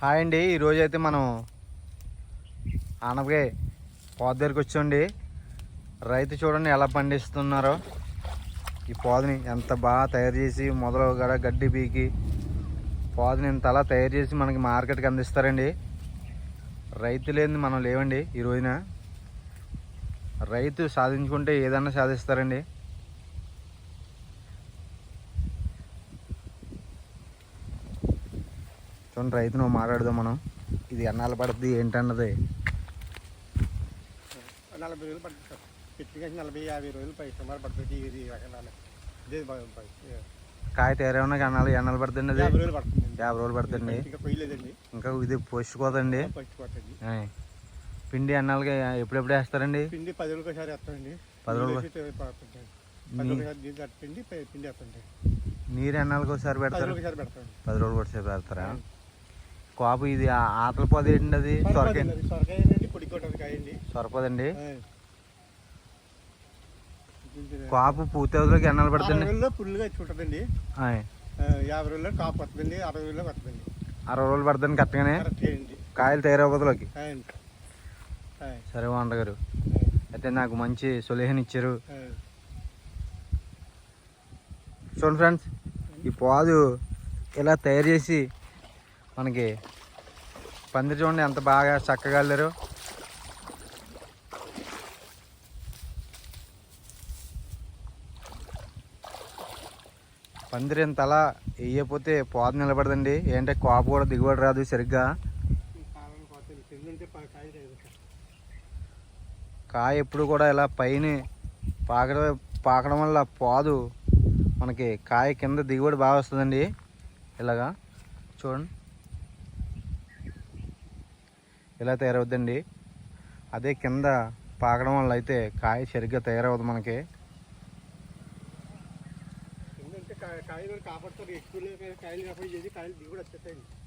Hi అండి. ఈరోజు అయితే మనం ఆనపకాయ పోద దగ్గరికి వచ్చండి రైతు చూడండి ఎలా పండిస్తున్నారో. ఈ పోదని ఎంత బాగా తయారు చేసి మొదలు గడ గడ్డి పీకి పోదని ఇంత అలా తయారు చేసి మనకి మార్కెట్కి అందిస్తారండి. రైతు లేనిది మనం లేవండి ఈ రోజున. రైతు సాధించుకుంటే ఏదన్నా సాధిస్తారండి. చూడండి రైతును మాట్లాడదాం మనం. ఇది ఎన్నాళ్ళు పడుతుంది ఏంటన్నది? నలభై రోజులు పడుతుంది సార్. పెట్టుగా నలభై యాభై రోజులు పై సుమారు పడుతుంది ఇది రకరాలు ఇదే కాయ తేరేమన్నా ఎన్నాళ్ళు ఎన్నాళ్ళు పడుతుంది అది? యాభై రోజులు పడుతుంది యాభై రోజులు పడుతుంది ఇంకా కొయ్యలేదండి. ఇంకా ఇది పొచ్చుకోదండి ఫస్ట్ పడుతుంది ఆయ్. పిండి ఎన్నాళ్ళకి ఎప్పుడెప్పుడు వేస్తారండి? పిండి పది రోజులకి ఒకసారి వేస్తామండి. పది రోజులు- పది పిండి పిండి వేస్తుంటాయి నీరు ఎన్నాళ్ళకి ఒకసారి పెడతారు? పది రోజులు ఒకసారి పెడతారా? కాపు ఇది ఆ- ఆతల పొద ఏంటి అది సొరకాయ. సొరపదండి కాపు పూర్తి ఎన్నాళ్ళు అరవై పడుతుంది? ఉంటుందండి. ఆయ్. ఆ, యాభై రోజుల్లో కాపు వస్తుందండి అరవై రోజుల్లో వస్తుందండి. అరవై రోజులు పడుతుంది కరెక్ట్గానే? కాయలు తయారవతలకి. సరే వంట గారు. అయితే నాకు మంచి సొల్యూషన్ ఇచ్చారు. చూడండి ఫ్రెండ్స్ ఈ పాదు ఇలా తయారు చేసి మనకి పందిరి చూడండి ఎంత బాగా చక్కగా వెళ్ళారు పందిరి ఇంత అలా వేయకపోతే పాదు నిలబడదండి. ఏంటంటే కాపు కూడా దిగుబడి రాదు సరిగ్గా. కాయ కాయ ఎప్పుడు కూడా ఇలా పైన పాకడం పాకడం వల్ల పాదు. మనకి కాయ కింద దిగుబడి బాగా వస్తుందండి. ఇలాగా చూడండి. ఇలా తయారవుద్దండి. అదే కింద పాకడం వల్ల అయితే కాయ సరిగ్గా తయారవదు మనకి. ఎందుకంటే కాయ- కాయలు కాపాడుతారు. ఎక్కువ కాయలు కాపాడు చేసి కాయలు దిగుడు వచ్చేస్తాయండి.